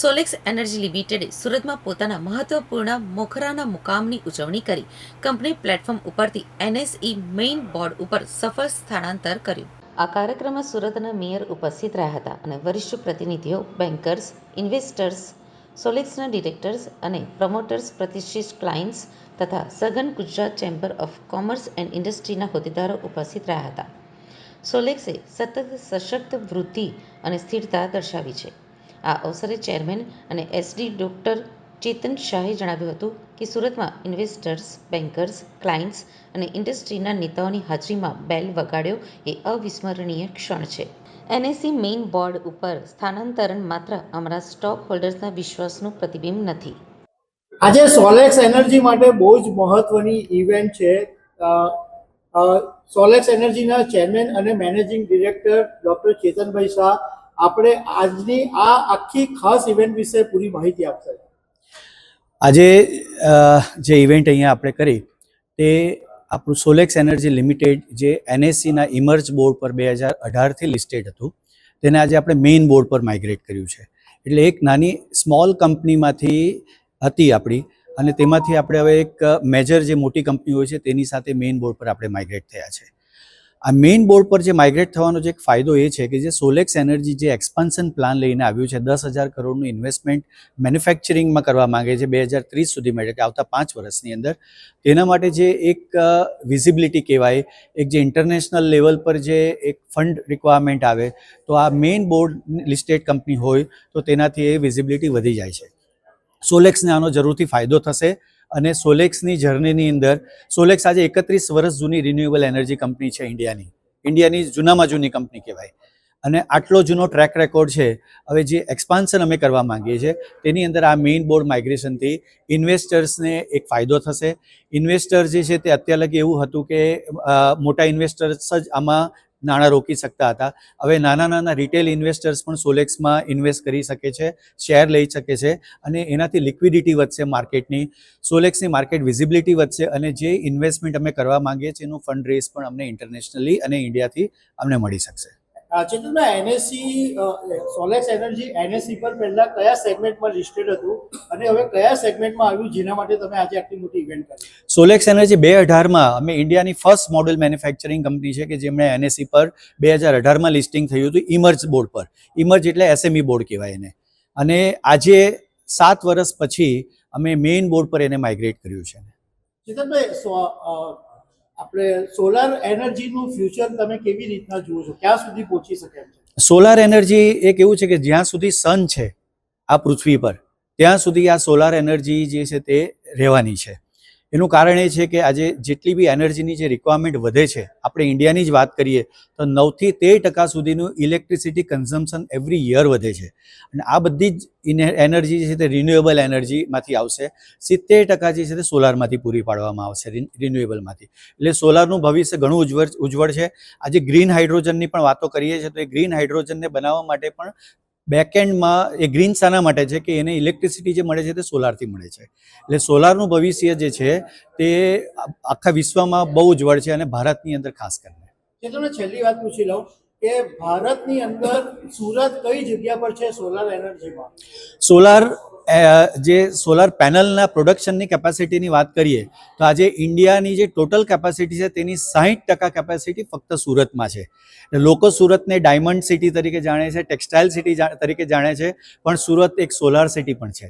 સોલેક્સ energy લિમિટેડે સુરતમાં પોતાના મહત્વપૂર્ણ મોખરાના મુકામની ઉજવણી કરી. કંપની પ્લેટફોર્મ ઉપરથી એનએસઈ મેઇન બોર્ડ ઉપર સફળ સ્થળાંતર કર્યું. આ કાર્યક્રમમાં સુરતના મેયર ઉપસ્થિત રહ્યા હતા અને વરિષ્ઠ પ્રતિનિધિઓ, બેન્કર્સ, ઇન્વેસ્ટર્સ, સોલેક્સના ડિરેક્ટર્સ અને પ્રમોટર્સ, પ્રતિષ્ઠિત ક્લાયન્ટ્સ તથા સઘન Gujarat chamber of commerce and ઇન્ડસ્ટ્રીના હોદ્દેદારો ઉપસ્થિત રહ્યા હતા. સોલેક્સે સતત સશક્ત વૃદ્ધિ અને સ્થિરતા દર્શાવી છે. આ અવસરે ચેરમેન અને એસડી ડોક્ટર ચેતન શાહે જણાવ્યું હતું કે સુરતમાં ઇન્વેસ્ટર્સ બેન્કર્સ ક્લાયન્ટ્સ અને ઇન્ડસ્ટ્રીના નેતાઓની હાજરીમાં બેલ વગાડ્યો એ અવિસ્મરણીય ક્ષણ છે. એનએસી મેઇન બોર્ડ ઉપર સ્થાનાંતરણ માત્ર અમારા સ્ટોક હોલ્ડર્સના વિશ્વાસનું પ્રતિબિંબ નથી. આજે સોલેક્સ એનર્જી માટે બહુ જ મહત્વની ઇવેન્ટ છે. સોલેક્સ એનર્જીના ચેરમેન અને managing director doctor Chetanbhai Shah આપણે આજની આ આખી ખાસ ઇવેન્ટ વિશે પૂરી માહિતી આપશે. આજે જે ઇવેન્ટ અહીંયા આપણે કરી, તે આપણું સોલેક્સ એનર્જી લિમિટેડ જે એનએસસીના ઇમર્જ બોર્ડ પર બે હજાર અઢારથી લિસ્ટેડ હતું, તેને આજે આપણે મેઇન બોર્ડ પર માઇગ્રેટ કર્યું છે. એટલે એક નાની સ્મોલ કંપનીમાંથી હતી આપણી, અને તેમાંથી આપણે હવે એક મેજર જે મોટી કંપની હોય છે, તેની સાથે મેઇન બોર્ડ પર આપણે માઇગ્રેટ થયા છે. આ મેઇન બોર્ડ પર જે માઇગ્રેટ થવાનો જે એક ફાયદો એ છે કે જે સોલેક્સ એનર્જી જે એક્સપાન્શન પ્લાન લઈને આવ્યું છે, દસ હજાર કરોડનું ઇન્વેસ્ટમેન્ટ મેન્યુફેક્ચરિંગમાં કરવા માંગે છે, બે હજાર ત્રીસ સુધી માટે કે આવતા પાંચ વર્ષની અંદર. તેના માટે જે એક વિઝિબિલિટી કહેવાય, એક જે ઇન્ટરનેશનલ લેવલ પર જે એક ફંડ રિક્વાયરમેન્ટ આવે, તો આ મેઇન બોર્ડ લિસ્ટેડ કંપની હોય, તો તેનાથી એ વિઝિબિલિટી વધી જાય છે. સોલેક્સને આનો જરૂરથી ફાયદો થશે. અને સોલેક્સની જર્નીની અંદર, સોલેક્સ આજે એકત્રીસ વર્ષ જૂની રિન્યુએબલ એનર્જી કંપની છે ઇન્ડિયાની. ઇન્ડિયાની જૂનામાં જૂની કંપની કહેવાય. અને આટલો જૂનો ટ્રેક રેકોર્ડ છે, હવે જે એક્સપાન્શન અમે કરવા માંગીએ છીએ, તેની અંદર આ મેઇન બોર્ડ માઇગ્રેશનથી ઇન્વેસ્ટર્સને એક ફાયદો થશે. ઇન્વેસ્ટર જે છે તે અત્યાર લગી એવું હતું કે મોટા ઇન્વેસ્ટર્સ જ આમાં નાણાં રોકી શકતા હતા. હવે નાના નાના રિટેલ ઇન્વેસ્ટર્સ પણ સોલેક્સમાં ઇન્વેસ્ટ કરી શકે છે શેર લઈ શકે છે અને એનાથી લિક્વિડિટી વધશે માર્કેટની સોલેક્સની માર્કેટ વિઝિબિલિટી વધશે અને જે ઇન્વેસ્ટમેન્ટ અમે કરવા માંગીએ છીએ એનું ફંડ રેઝ પણ અમને ઇન્ટરનેશનલી અને ઇન્ડિયાથી અમને મળી શકશે. Chetanbhai NSE Solex Energy NSE પર પહેલા કયા સેગમેન્ટમાં લિસ્ટેડ હતું? અને હવે કયા સેગમેન્ટમાં આવ્યું? જેના માટે તમે આજે આટલી મોટી ઇવેન્ટ કરી. સોલેક્સ એનર્જી બે અઢારમાં અમે ઇન્ડિયાની ફર્સ્ટ મોડલ મેન્યુફેક્ચરિંગ કંપની છે કે જેમણે એનએસસી પર બે હજાર અઢારમાં લિસ્ટિંગ થયું હતું ઇમર્જ બોર્ડ પર. ઇમર્જ એટલે એસએમઈ બોર્ડ કહેવાય એને. અને આજે સાત વર્ષ પછી અમે મેઇન બોર્ડ પર એને માઇગ્રેટ કર્યું છે. ચેતનભાઈ આપણે સોલાર એનર્જીનું ફ્યુચર તમે કેવી રીતના જુઓ છો? ક્યાં સુધી પહોંચી શકે સોલાર એનર્જી એક એવું છે કે જ્યાં સુધી સન છે આ પૃથ્વી પર, ત્યાં સુધી આ સોલાર એનર્જી જે છે તે રહેવાની છે. એનું કારણ એ છે કે આજે જેટલી બી એનર્જીની જે રિક્વાયરમેન્ટ વધે છે, આપણે ઇન્ડિયાની જ વાત કરીએ, તો નવથી તેર ટકા સુધીનું ઇલેક્ટ્રિસિટી કન્ઝમ્પશન એવરી યર વધે છે. અને આ બધી જ એનર્જી જે છે તે રિન્યુએબલ એનર્જીમાંથી આવશે. સિત્તેર ટકા જે છે તે સોલારમાંથી પૂરી પાડવામાં આવશે રિન્યુએબલમાંથી એટલે સોલારનું ભવિષ્ય ઘણું ઉજ્જવળ ઉજ્જવળ છે. આજે ગ્રીન હાઇડ્રોજનની પણ વાતો કરીએ છીએ, તો એ ગ્રીન હાઇડ્રોજનને બનાવવા માટે પણ બેકએન્ડમાં એ ગ્રીન શાના માટે છે કે એને ઇલેક્ટ્રિસિટી જે મળે છે તે સોલારથી મળે છે. એટલે સોલારનું ભવિષ્ય જે છે તે આખા વિશ્વમાં બહુ ઉજ્જવળ છે અને ભારતની અંદર ખાસ કરીને. તમને છેલ્લી વાત પૂછી લઉં કે ભારતની અંદર સુરત કઈ જગ્યા પર છે સોલાર એનર્જીમાં સોલાર જે સોલાર પેનલના પ્રોડક્શનની કેપેસિટીની વાત કરીએ, તો આજે ઇન્ડિયાની જે ટોટલ કેપેસિટી છે, તેની સાહીઠ ટકા કેપેસિટી ફક્ત સુરતમાં છે. લોકો સુરતને ડાયમંડ સિટી તરીકે જાણે છે ટેક્સટાઇલ સિટી તરીકે જાણે છે, પણ સુરત એક સોલાર સિટી પણ છે.